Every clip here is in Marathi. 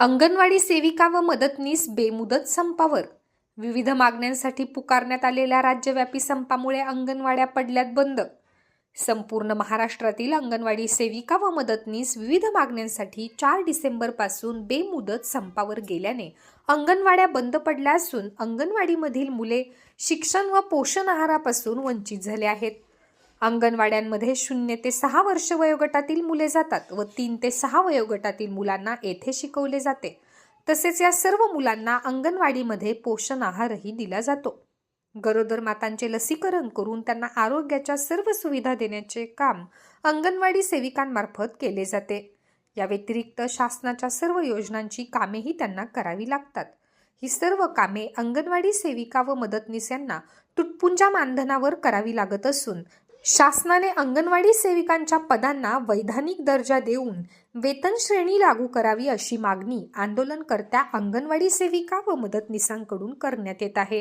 अंगणवाडी सेविका व मदतनीस बेमुदत संपावर. विविध मागण्यांसाठी पुकारण्यात आलेल्या राज्यव्यापी संपामुळे अंगणवाड्या पडल्यात बंद. संपूर्ण महाराष्ट्रातील अंगणवाडी सेविका व मदतनीस विविध मागण्यांसाठी चार डिसेंबरपासून बेमुदत संपावर गेल्याने अंगणवाड्या बंद पडल्या असून अंगणवाडीमधील मुले शिक्षण व पोषण आहारापासून वंचित झाले आहेत. अंगणवाड्यांमध्ये शून्य ते सहा वर्ष वयोगटातील मुले जातात व तीन ते सहा वयोगटातील मुलांना येथे शिकवले जाते. तसेच या सर्व मुलांना अंगणवाडीमध्ये पोषण आहारही दिला जातो. गरोदर मातांचे लसीकरण करून त्यांना आरोग्याच्या सर्व सुविधा देण्याचे काम अंगणवाडी सेविकांमार्फत केले जाते. या व्यतिरिक्त शासनाच्या सर्व योजनांची कामेही त्यांना करावी लागतात. ही सर्व कामे अंगणवाडी सेविका व मदतनीस यांना तुटपुंजा मानधनावर करावी लागत असून शासनाने अंगणवाडी सेविकांच्या पदांना वैधानिक दर्जा देऊन वेतन श्रेणी लागू करावी अशी मागणी आंदोलनकर्त्या अंगणवाडी सेविका व मदतनीसांकडून करण्यात येत आहे.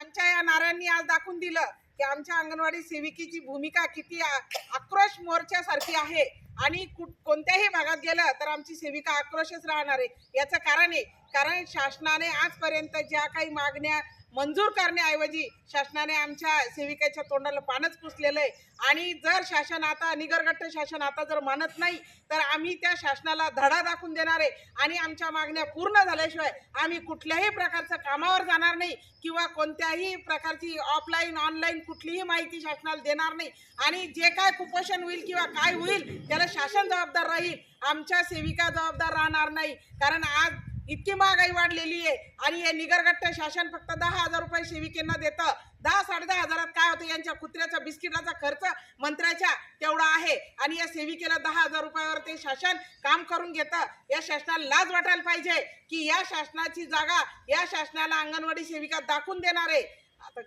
आमच्या या नाऱ्यांनी आज दाखवून दिलं की आमच्या अंगणवाडी सेविकेची भूमिका किती आक्रोश मोर्चासारखी आहे. आणि कुठ कोणत्याही भागात गेलं तर आमची सेविका आक्रोशच राहणार आहे. याचं कारण आहे कारण शासनाने आजपर्यंत ज्या काही मागण्या मंजूर करण्याऐवजी शासनाने आमच्या सेविकेच्या तोंडाला पानच पुसलेलं आहे. आणि जर शासन आता निगरगट्ट शासन आता जर मानत नाही तर आम्ही त्या शासनाला धडा दाखवून देणार आहे. आणि आमच्या मागण्या पूर्ण झाल्याशिवाय आम्ही कुठल्याही प्रकारचं कामावर जाणार नाही किंवा कोणत्याही प्रकारची ऑफलाईन ऑनलाईन कुठलीही माहिती शासनाला देणार नाही. आणि जे काय कुपोषण होईल किंवा काय होईल त्याला शासन जबाबदार राहील आमच्या सेविका जबाबदार राहणार नाही. कारण आज इतकी महागाई वाढलेली आहे आणि हे निगरगट्ट शासन फक्त दहा हजार रुपये सेविकेंना देतं. दहा साडे दहा हजारात काय होतं? यांच्या कुत्र्याचा बिस्किटाचा खर्च मंत्र्याच्या तेवढा आहे आणि या सेविकेला दहा हजार रुपयावर ते शासन काम करून घेतं. या शासनाला लाज वाटायला पाहिजे की या शासनाची जागा या शासनाला अंगणवाडी सेविका दाखवून देणार आहे. आता